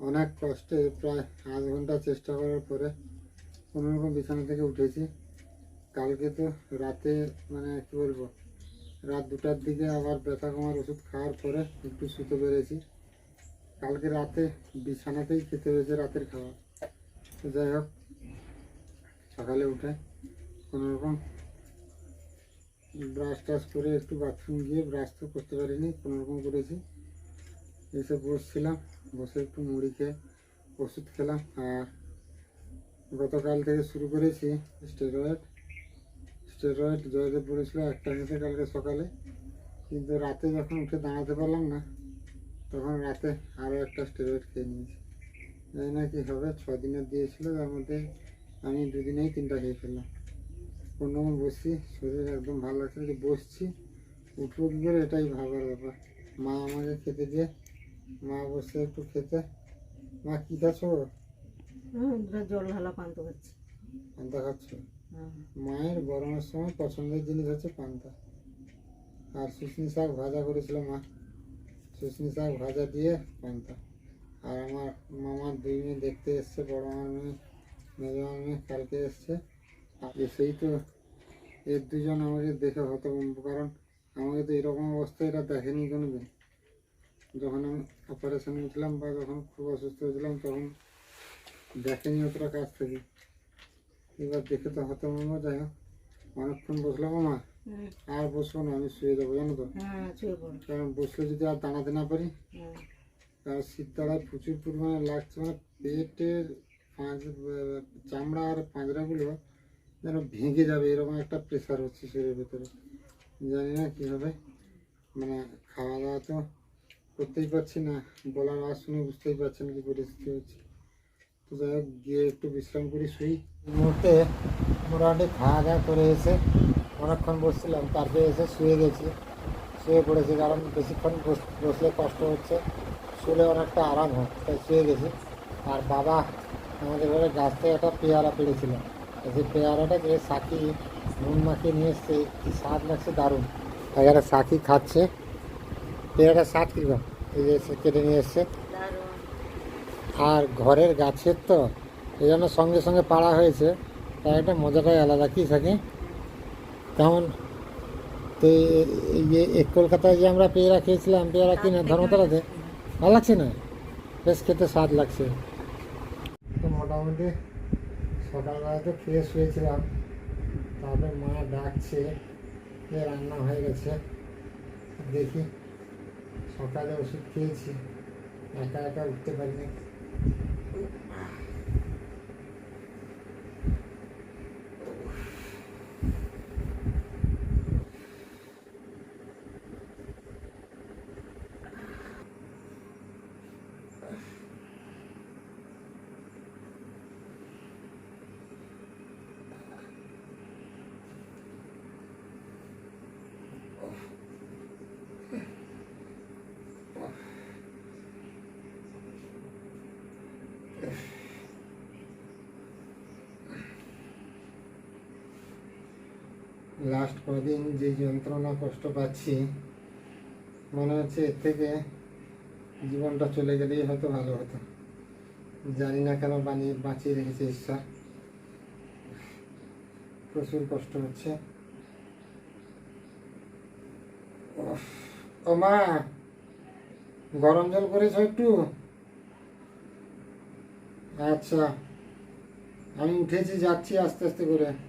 অনেক কষ্টে প্রায় আধ ঘণ্টা চেষ্টা করার পরে কোনোরকম বিছানা থেকে উঠেছি। কালকে তো রাতে মানে কি বলব, রাত দুটার দিকে আবার ব্যথা কমার ওষুধ খাওয়ার পরে একটু শুতে পেরেছি। কালকে রাতে বিছানাতেই খেতে হয়েছে রাতের খাবার। তো যাই হোক, সকালে উঠে কোনোরকম ব্রাশ টাশ করে একটু বাথরুম গিয়ে ব্রাশ তো করতে পারিনি কোনোরকম করেছি। এসে বসছিলাম। বসে একটু মুড়ি খেয়ে ওষুধ খেলাম। আর গতকাল থেকে শুরু করেছি স্টেরয়েড। স্টেরয়েড জয়দেব পড়েছিল একটা নিতে কালকে সকালে। কিন্তু রাতে যখন উঠে দাঁড়াতে পারলাম না, তখন রাতে আরও একটা স্টেরয়েড খেয়ে নিয়েছি। জানি না কী হবে, ছ দিনের দিয়েছিল, তার মধ্যে আমি দুদিনেই তিনটা খেয়ে ফেললাম। কোনো বসছি, শরীর একদম ভালো লাগছে যে বসছি, উঠবো কী করে এটাই ভাবার ব্যাপার। মা আমাকে খেতে দিয়ে মা বসে একটু খেতে। মা কী খাচ্ছ? জল ঢালা পান্ত করছি পান্তা খাচ্ছ? মায়ের গরমের সময় পছন্দের জিনিস হচ্ছে পান্তা। আর শুশনি শাক ভাজা করেছিল মা। শুশনি শাক ভাজা দিয়ে পান্তা। আর আমার মামার দুই মেয়ে দেখতে এসছে বড় মামার মেয়ে মেজো মামার মেয়ে কালকে এসছে। আর এসেই তো এর দুজন আমাকে দেখে হতভম্ব। কারণ আমাকে তো এরকম অবস্থা এরা দেখেনি কোনোদিন। যখন আমি অপারেশন হয়েছিলাম বা যখন খুব অসুস্থ হয়েছিলাম তখন দেখেনি অতটা কাছ থেকে। এবার দেখে তো হতভম্ব যাই হোক। অনেকক্ষণ বসলাম মা। আর বসবো না আমি শুয়ে যাব জানো তো। হ্যাঁ কারণ বসলে যদি আর দাঁড়াতে না পারি। কারণ শীত দাঁড়ায় প্রচুর পরিমাণে লাগছে মানে পেটের পাঁচ চামড়া আর পাঁজরাগুলো যেন ভেঙে যাবে এরকম একটা প্রেশার হচ্ছে শরীরের ভেতরে। জানি না কী হবে। মানে খাওয়া দাওয়া তো করতেই পারছি না, বলার আওয়াজ শুনে বুঝতেই পারছেন কি পরিস্থিতি হচ্ছে। তো যাই হোক, গিয়ে একটু বিশ্রাম করি, শুই। মুহূর্তে মোটামুটি খাওয়া দাওয়া করে এসে অনেকক্ষণ বসছিলাম, তারপরে এসে শুয়ে গেছি। শুয়ে পড়েছি কারণ বেশিক্ষণ বস- বসলে কষ্ট হচ্ছে, শুলে অনেকটা আরাম হয়, তাই শুয়ে গেছি। আর বাবা আমাদের ঘরে গাছ থেকে একটা পেয়ারা পেড়েছিল। সেই পেয়ারাটাকে সাকি, নুন মাখিয়ে নিয়ে এসছে স্বাদ লাগছে দারুণ। এখানে সাকি খাচ্ছে। পেয়ারাটা স্বাদ কীরকম এই যে কেটে নিয়ে এসছে। আর ঘরের গাছের তো এই জন্য সঙ্গে সঙ্গে পাড়া হয়েছে। তার একটা মজাটাই আলাদা, কি থাকে? তেমন তো এই কলকাতায় যে আমরা পেয়ারা খেয়েছিলাম, পেয়ারা কিনা ধর্মতলাতে? ভালো লাগছে না? বেশ খেতে স্বাদ লাগছে। তো মোটামুটি সকালবেলা তো খেয়ে শুয়েছিলাম তারপরে মা ডাকছে রান্না হয়ে গেছে। দেখি। সকালে ওষুধ খেয়েছি একা একা উঠতে পারিনি লাস্ট কদিন যে যন্ত্রণা, কষ্ট পাচ্ছি, মনে হচ্ছে এর থেকে জীবনটা চলে গেলেই হয়তো ভালো হতো। জানি না কেন বানিয়ে, বাঁচিয়ে রেখেছে ঈশ্বর। প্রচুর কষ্ট হচ্ছে। ও মা, গরম জল করেছ একটু? আচ্ছা আমি উঠেছি, যাচ্ছি আস্তে আস্তে করে।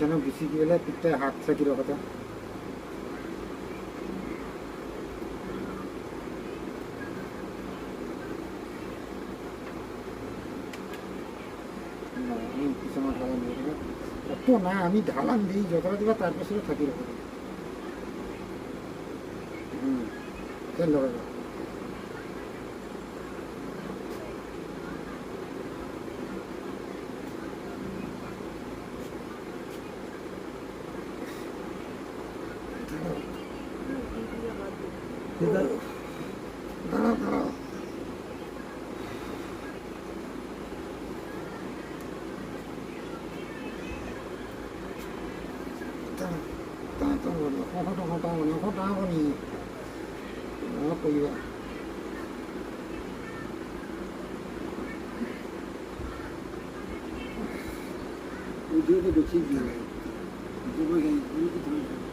পিছনে পিঠটায় হাত ছাকি কথা না, আমি পিছনে ঢালান দিয়ে। অত না আমি ঢালান দিই যতটা দিবা তারপর সেটা থাকি রাখো হুম তেল হটাবো না হটাবো নি না কইবা ভিডিওটা বেশি দিয়ে আস্তে আস্তে আস্তে আস্তে জানো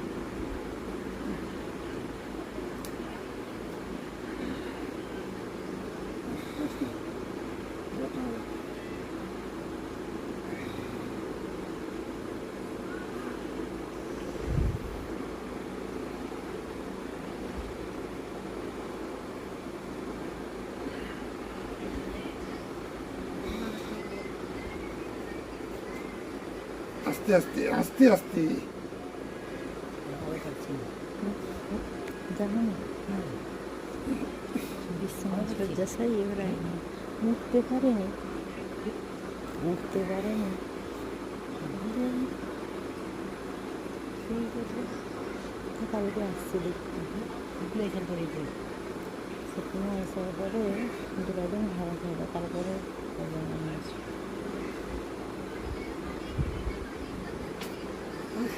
না বিশ্বনাথ শয্যাশায়ী এবারে উঠতে পারেনি উঠতে পারেনি কালকে আসছে দেখতে এখান করে সেখানে আসার পরে দুদিন ভাড়া খাওয়া তারপরে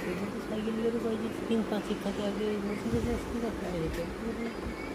আমি আসব সাইকেলের যে তিন পাঁচ থাকে আগে বসে বসে আসতে যেত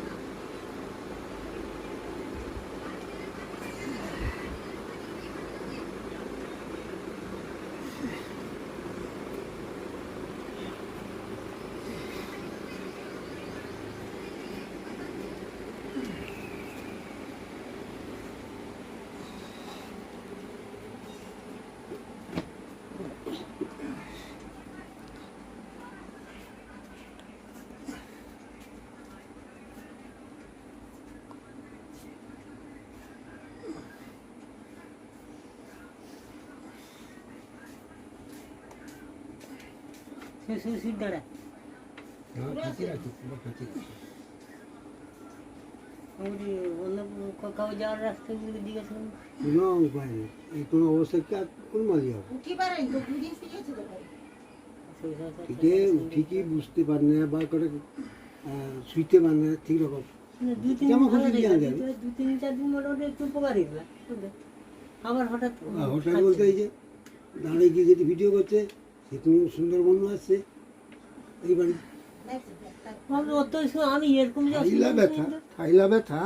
কোনো কি আর কোন। ঠিকই বুঝতে পারে না বা করে শুইতে পারে না ঠিক রকম। দু তিন খুশি দিয়ে আনতে দু তিন চার দিন মোটামুটি একটু উপকারী আবার হঠাৎ হঠাৎ বলতে এই যে দাঁড়িয়ে গিয়ে যেটি ভিডিও করছে তুমি সুন্দরবন আসছে এই বাড়ি। আমি এরকম ব্যথা থাইলা ব্যথা।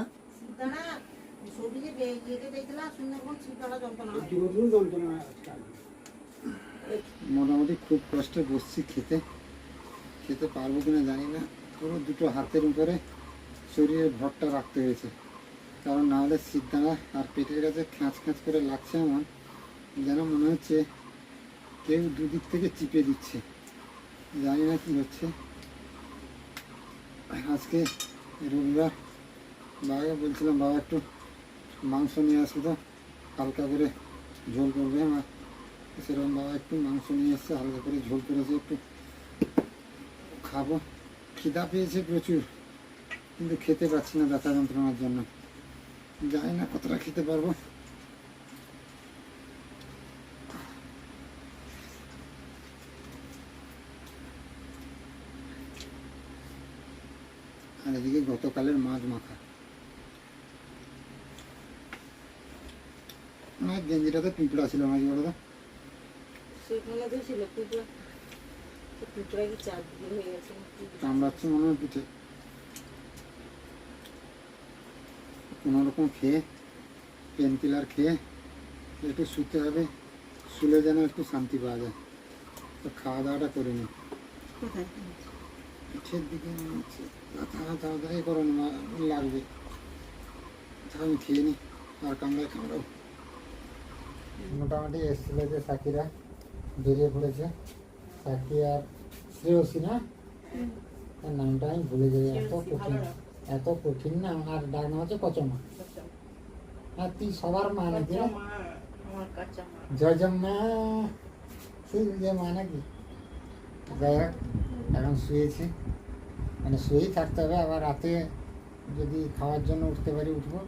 মোটামুটি খুব কষ্টে বসছি খেতে। খেতে পারব কিনা জানি না। পুরো দুটো হাতের উপরে শরীরের ভরটা রাখতে হয়েছে। কারণ নাহলে সিদ্ধানা আর পেটের কাছে খাঁচ খাঁচ করে লাগছে আমার। যেন মনে হচ্ছে কেউ দুদিক থেকে চিপে দিচ্ছে। জানি না কি হচ্ছে। আজকে রবিবার, বাবাকে বলছিলাম, বাবা একটু মাংস নিয়ে আসব তো, হালকা করে ঝোল করবে আমার। সেরকম বাবা একটু মাংস নিয়ে এসছে, হালকা করে ঝোল করেছে, একটু খাব। খিদা পেয়েছে প্রচুর, কিন্তু খেতে পারছি না ব্যথা যন্ত্রণার জন্য। জানি না কতটা খেতে পারব। এদিকে গতকালের মাছ মাখা গেঞ্জিটাতে পিঁপড়া ছিল নাকি বলো তো? কামড়াচ্ছে মনে হয় পিঠে। কোনো রকম খেয়ে পেন কিলার খেয়ে একটু শুতে হবে শুলে যেন একটু শান্তি পাওয়া যায়। তো খাওয়া দাওয়াটা করে নি। কোথায়? পিঠের দিকে তাড়াতাড়ি লাগবে। আমি খেয়ে আর কামড়ায় কামড়াও। মোটামুটি এসেছিল যে সাকিরা বেরিয়ে পড়েছে। সাকি আর শ্রেয়সী না? তার নামটা আমি ভুলে যাই এত কঠিন। এত কঠিন না আর ডাক নাম হচ্ছে কচমা। আর তুই সবার মা নাকি? কাঁচা রে? মা, আমার কাঁচা সেই যে মা নাকি? যাই হোক। এখন শুয়েছি। মানে শুয়েই থাকতে হবে আবার রাতে যদি খাওয়ার জন্য উঠতে পারি উঠবো।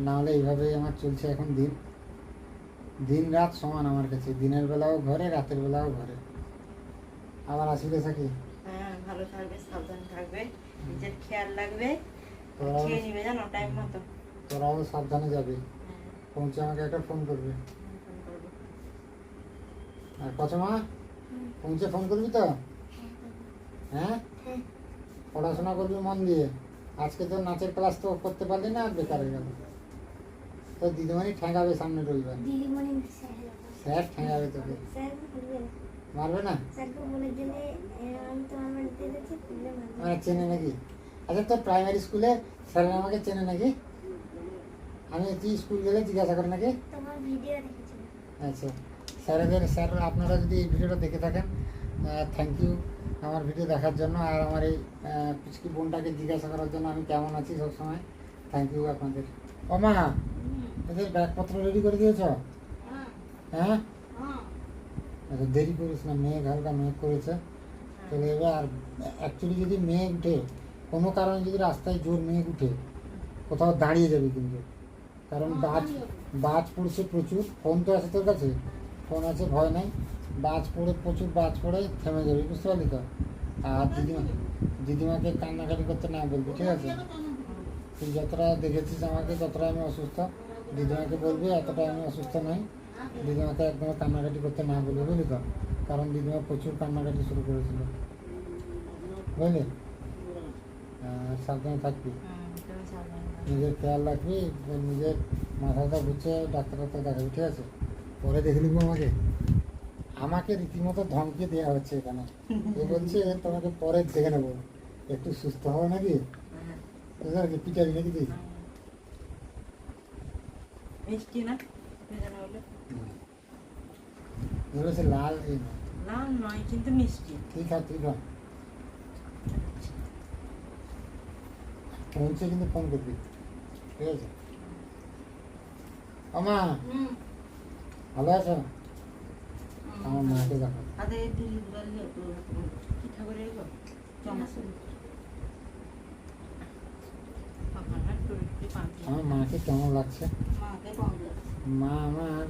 নাহলে এইভাবেই আমার চলছে এখন দিন। দিন রাত সমান আমার কাছে। দিনের বেলাও ঘরে রাতের বেলাও ঘরে। আবার আসি রে থাকি হ্যাঁ, ভালো থাকবে সাবধান থাকবে। নিজের খেয়াল তোরাও খেয়ে নিবে জানো টাইম মতো। তোরাও সাবধানে যাবি। হ্যাঁ, পৌঁছে আমাকে একটা ফোন করবে। করব। আর কচমা পৌঁছে ফোন করবি তো? হ্যাঁ? পড়াশোনা করবি মন দিয়ে? আজকে তো নাচের ক্লাস তো করতে পারলি না বেকার হয়ে গেল। তো দিদিমণি ঠেঙ্গাবে সামনে রবিবার। স্যার স্যার ঠেঙ্গাবে তোকে। স্যার মারবে না? মানে চেনে নাকি? আচ্ছা তোর প্রাইমারি স্কুলে স্যারের আমাকে চেনে নাকি? আমি তুই স্কুল গেলে জিজ্ঞাসা করে নাকি? আচ্ছা। স্যারেদের স্যার আপনারা যদি এই ভিডিওটা দেখে থাকেন থ্যাংক ইউ আমার ভিডিও দেখার জন্য আর আমার এই পিচকি বোনটাকে জিজ্ঞাসা করার জন্য আমি কেমন আছি সবসময়। থ্যাংক ইউ আপনাদের। ও মা এদের ব্যাগপত্র রেডি করে দিয়েছ? হ্যাঁ, হ্যাঁ হ্যাঁ। আচ্ছা দেরি করিস না মেঘ হালকা মেঘ করেছে। চলে যাবে আর অ্যাকচুয়ালি যদি মেঘ উঠে কোনো কারণে যদি রাস্তায় জোর মেঘ উঠে কোথাও দাঁড়িয়ে যাবে কিন্তু। কারণ বাজ বাজ পড়ছে প্রচুর ফোন তো আছে তোর কাছে? ফোন আছে ভয় নাই? বাজ পড়ে, প্রচুর বাজ পড়ে, থেমে যাবে, বুঝতে পারলি তো? আর দিদিমা, দিদিমাকে কান্নাকাটি করতে না বলবি, ঠিক আছে? তুই যতটা দেখেছিস আমাকে, ততটা আমি অসুস্থ। দিদিমাকে বলবি, এতটা আমি অসুস্থ নই। দিদিমাকে একদম কান্নাকাটি করতে না বলবি, বুঝলি তো? কারণ দিদিমা প্রচুর কান্নাকাটি শুরু করেছিল। বুঝলি? সাবধানে থাকবি। নিজের খেয়াল রাখবি, নিজের মাথাটা গুছিয়ে ডাক্তার ডাক্তার দেখাবি, ঠিক আছে? পরে দেখে নিবো আমাকে। আমাকে রীতিমতো ধমকি দেওয়া হচ্ছে এখানে। এ বলছে তোমাকে পরে দেখে নেব। একটু সুস্থ হবে নাকি? হ্যাঁ, কি নাকি? তুই? লাল লাল নয় কিন্তু মিষ্টি। পৌঁছে কিন্তু ফোন করবি। ঠিক আছে। আমা ভালো আছো? আমার মাকে দেখো আদে দিলি কি ঠাকুরের গো আমার মাকে কেমন লাগছে? মা আমার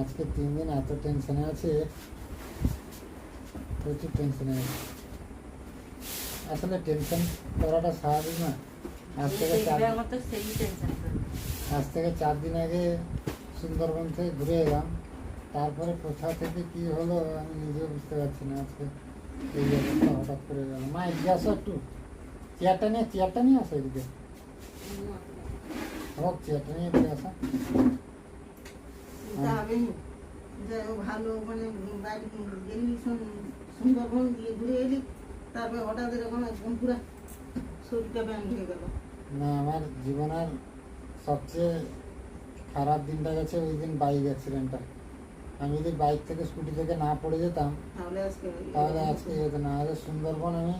আজকে তিন দিন এত টেনশনে আছে। প্রচুর টেনশনে আছে। আসলে টেনশন করাটা স্বাভাবিক না। আজ থেকে চার আজ থেকে চার দিন আগে সুন্দরবন থেকে ঘুরে এলাম। তারপরে কোথা থেকে কি হলো আমি নিজেও বুঝতে পারছি না আজকে। এই অবস্থা হঠাৎ করে গেল। মা আসো একটু। চেয়ারটা নিয়ে চেয়ারটা নিয়ে আসো এদিকে। হোক চেয়ারটা নিয়ে এদিকে আসো। ভালো মানে গেলি সুন- সুন্দরবন গিয়ে ঘুরে এলি। তারপরে হঠাৎ এরকম একদম পুরো শরীরটা হয়ে গেল। না আমার জীবনের সবচেয়ে খারাপ দিনটা গেছে ওই দিন বাইক অ্যাক্সিডেন্টটা আমি যদি বাইক থেকে স্কুটি থেকে না পড়ে যেতাম তাহলে আজকে যেত না। আগে সুন্দরবন আমি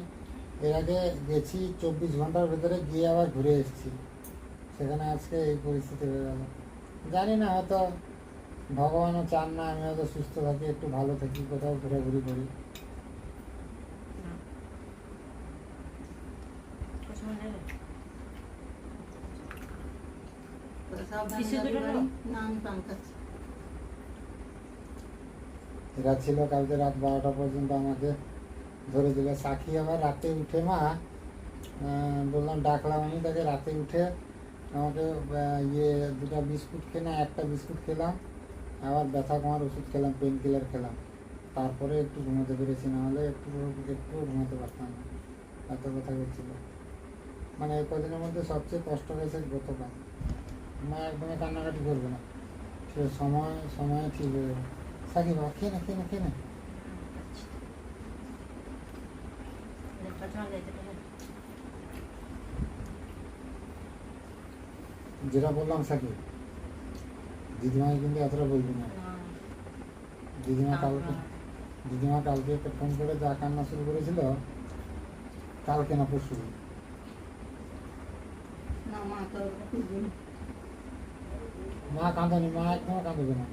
এর আগে গেছি চব্বিশ ঘণ্টার ভেতরে গিয়ে আবার ঘুরে এসেছি। সেখানে আজকে এই পরিস্থিতি হয়ে গেল। জানি না হয়তো ভগবানও চান না আমি হয়তো সুস্থ থাকি একটু ভালো থাকি কোথাও ঘোরাঘুরি করি? না এরা ছিল কালকে রাত বারোটা পর্যন্ত আমাকে ধরে দিল। সাক্ষী আবার রাতে উঠে মা বললাম ডাকলাম আমি, তাকে রাতে উঠে আমাকে ইয়ে দুটো বিস্কুট খেলাম একটা বিস্কুট খেলাম, আবার ব্যথা কমার ওষুধ খেলাম পেন কিলার খেলাম। তারপরে একটু ঘুমাতে পেরেছি, না হলে একটু একটু ঘুমাতে পারতাম না। এত কথা করছিল মানে কদিনের মধ্যে সবচেয়ে কষ্ট হয়েছে গতকাল মা একদমই কান্নাকাটি করবে না। সে সময় সময় ঠিক হয়ে যাবে। সাকিব বাবা খেয়ে না খেয়ে না না যেটা বললাম সাকিব দিদিমাকে কিন্তু এতটা বলবি না দিদিমা কালকে দিদিমা কালকে একটা ফোন করে যা কান্না শুরু করেছিল কালকে না পরশু। মা কাঁদানি মা একদম কাঁদবে না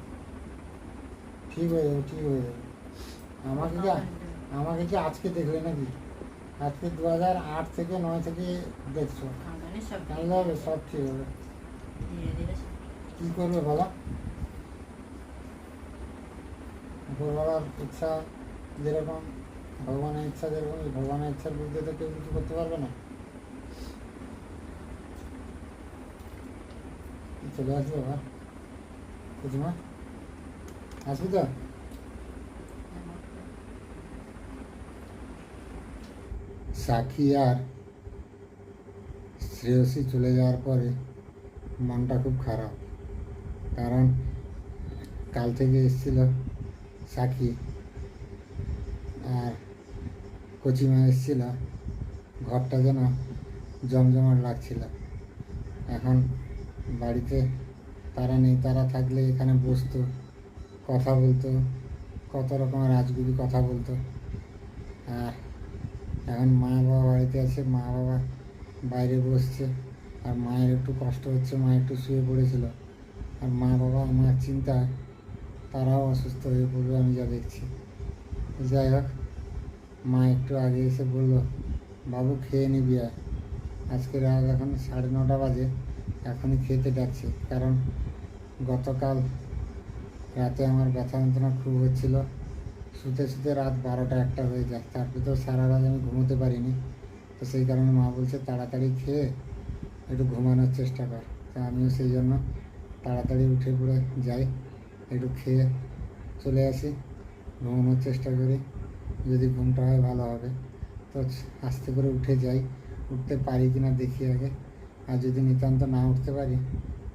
ঠিক হয়ে যাবে ঠিক হয়ে যাবে। আমাকে কি আমাকে কি আজকে দেখলে নাকি? আজকে দু হাজার আট থেকে নয় থেকে দেখছ। হবে সব ঠিক হবে। কী করবে বাবা উপরওয়ালার ইচ্ছা যেরকম ভগবানের ইচ্ছা যেরকম ভগবানের ইচ্ছার বিরুদ্ধে তো কেউ কিছু করতে পারবে না। চলে আসবে বাবা কুচুমা আসবি তো সাক্ষী আর শ্রেয়সী চলে যাওয়ার পরে মনটা খুব খারাপ। কারণ কাল থেকে এসেছিল সাক্ষী আর কচিমা এসেছিল, ঘরটা যেন জমজমাট লাগছিল। এখন বাড়িতে তারা নেই, তারা থাকলে এখানে বসতো। কথা বলতো, কত রকমের আজগুবি কথা বলতো। আর এখন মা বাবা বাড়িতে আছে, মা বাবা বাইরে বসছে, আর মায়ের একটু কষ্ট হচ্ছে, মা একটু শুয়ে পড়েছিল। আর মা বাবা আমার চিন্তা, তারাও অসুস্থ হয়ে পড়বে আমি যা দেখছি। যাই হোক, মা একটু আগে এসে বলল, বাবু, খেয়ে নিবি আর আজকে রাত এখন সাড়ে নটা বাজে, এখনই খেতে ডাকছে কারণ গতকাল রাতে আমার ব্যথা যন্ত্রণা খুব হচ্ছিল। শুতে শুতে রাত বারোটা একটা হয়ে যায়। তারপরে তো সারা রাত আমি ঘুমোতে পারিনি। তো সেই কারণে মা বলছে, তাড়াতাড়ি খেয়ে একটু ঘুমানোর চেষ্টা কর। তো আমিও সেই জন্য তাড়াতাড়ি উঠে পড়ে যাই, একটু খেয়ে চলে আসি, ঘুমানোর চেষ্টা করি। যদি ঘুমটা হয় ভালো হবে। তো আস্তে করে উঠে যাই। উঠতে পারি কি না দেখি আগে। আর যদি নিতান্ত না উঠতে পারি,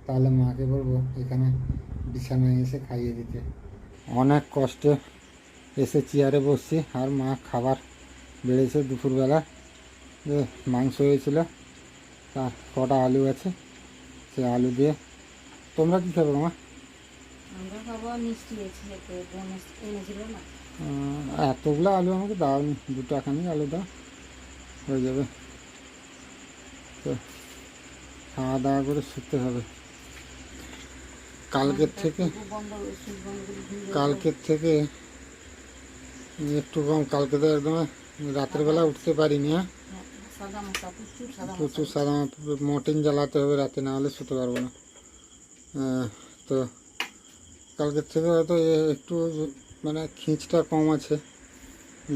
তাহলে মাকে বলব, এখানে বিছানায় এসে খাইয়ে দিতে। অনেক কষ্টে এসে চেয়ারে বসছি আর মা খাবার বেড়েছে দুপুরবেলা। যে মাংস হয়েছিল তা কটা আলু আছে সে আলু দিয়ে। তোমরা কী খাবে মা? এতগুলো আলু আমাকে দাওনি দু টাকানি আলু দাও হয়ে যাবে। তো খাওয়া দাওয়া করে শুতে হবে। কালকের থেকে। কালকের থেকে একটু কম, কালকে তো একদম রাতের বেলা উঠতে পারিনি হ্যাঁ? প্রচুর সাদা মর্টিন জ্বালাতে হবে রাতে, না হলে শুতে পারব না। তো কালকের থেকে হয়তো একটু মানে খিঁচটা কম আছে,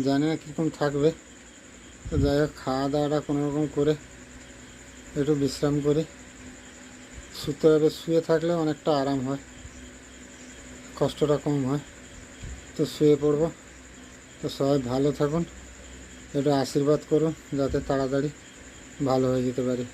জানি না কীরকম থাকবে। তো যাই হোক, খাওয়া দাওয়াটা কোনো রকম করে একটু বিশ্রাম করি। হবে শুয়ে থাকলে অনেকটা আরাম হয়, কষ্টটা কম হয়। তো শুয়ে পড়ব। তো সবাই ভালো থাকুন একটু আশীর্বাদ করুন, যাতে তাড়াতাড়ি ভালো হয়ে যেতে পারি।